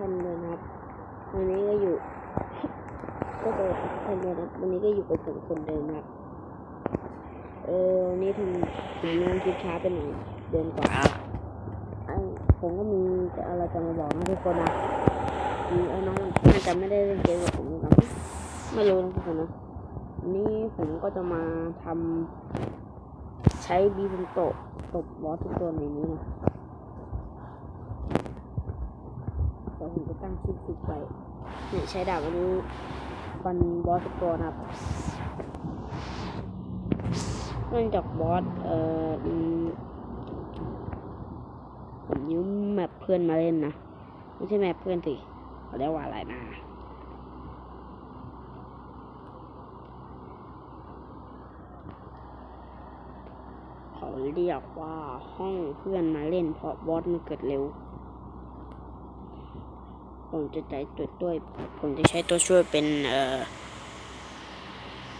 ท่านด้วยนะครับ วันนี้ก็อยู่ ก็เจอท่านด้วยนะครับวันนี้ก็อยู่กับผมคนเดิมนะครับ เออวันนี้ถึงถึงงานคลิปช้าไปหน่อยเดือนกว่าไอ้ผมก็มีจะอะไรจะมาบอกนะทุกคนนะมีไอ้น้องน่าจะไม่ได้เล่นเกมกับผมนะครับไม่รู้นะทุกคนนะวันนี้ผมก็จะมาทำใช้บีเป็นโตะตบบอสทุกตัวในนี้นะ เดี๋ยวผมจะตั้งชื่อคลิปไว้เนี่ยใช้ดาบวันนี้ฟันบอสกตัวนะครับเนื่องจากบอสเอ่อผมยืมแมปเพื่อนมาเล่นนะ ไม่ใช่แมปเพื่อนสิเขาเรียกว่าอะไรนะเขาเรียกว่าห้องเพื่อนมาเล่นเพราะบอสมันเกิดเร็ว ผมจะใช้ตัวด้วย ผมจะใช้ตัวช่วยเป็นเอ่อ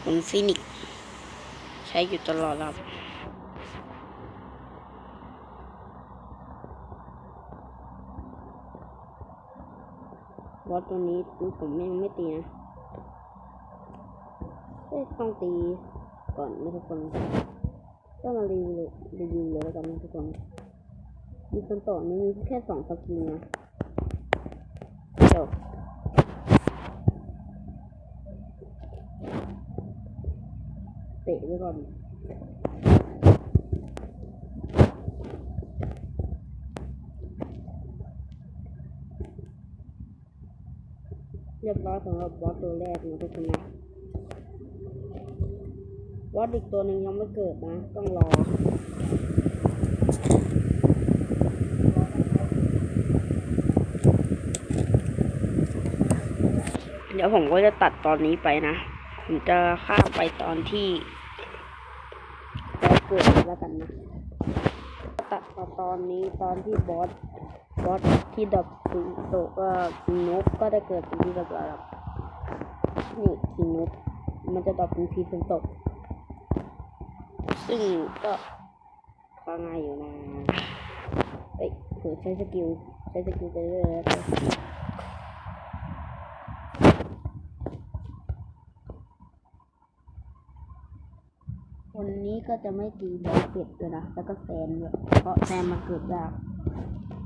คุณฟินิกใช้อยู่ตลอดครับบอสตัวนี้ผมยังไม่ตีนะต้องตีก่อนนะทุกคนก็มารีวิวรีวิวเลยแล้วกันนะทุกคน มีคนต่อนี้มีแค่สองสกินนะ เดี๋ยวเตะไว้ก่อนเรียบร้อยสำหรับบอสตัวแรกนะทุกคนนะบอสอีกตัวหนึ่งยังไม่เกิดนะ ต้องรอ ดี๋ยวผมก็จะตัดตอนนี้ไปนะ ผมจะข้ามไปตอนที่บอสเกิดแล้วกันนะ ตัดมาตอนนี้ตอนที่บอสบอสที่ดับสิงโตก็นกก็ได้เกิดเป็นที่เรียบร้อยแล้วนี่คิงนกมันจะดับเป็นพีสิงโตซึ่งก็ก็ง่ายอยู่นะเอ้ยผื่อใช้สกิลใช้สกิลไปเรื่อยๆแล้วกั นวันนี้ก็จะไม่ตีบอสเป็ดด้วยนะ แล้วก็แซนด้วยเพราะแซนมันเกิดยาก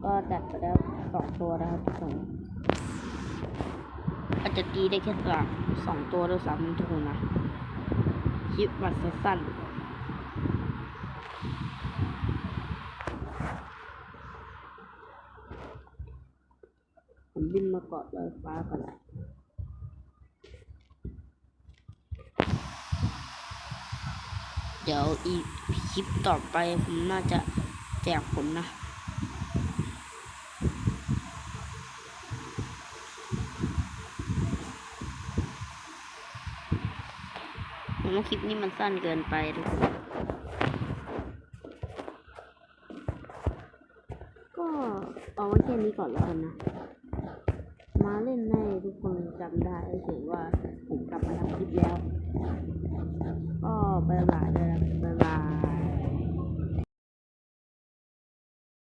ก็จัดไปแล้วสองตัวนะครับทุกคนอาจจะตีได้แค่สามสองตัวด้วยซ้ำทุกคนนะคลิปมันสั้นผมบินมาเกาะลอยฟ้าก่อนนะ เดี๋ยวอีคลิปต่อไปผมน่าจะแจกผลนะ ผมว่าคลิปนี้มันสั้นเกินไปทุกคนก็เอาไว้แค่นี้ก่อนแล้วกันนะ มาเล่นให้ทุกคนจำได้เฉยๆว่าผมกลับมาทำคลิปแล้ว ก็บายบายเลยนะบายบาย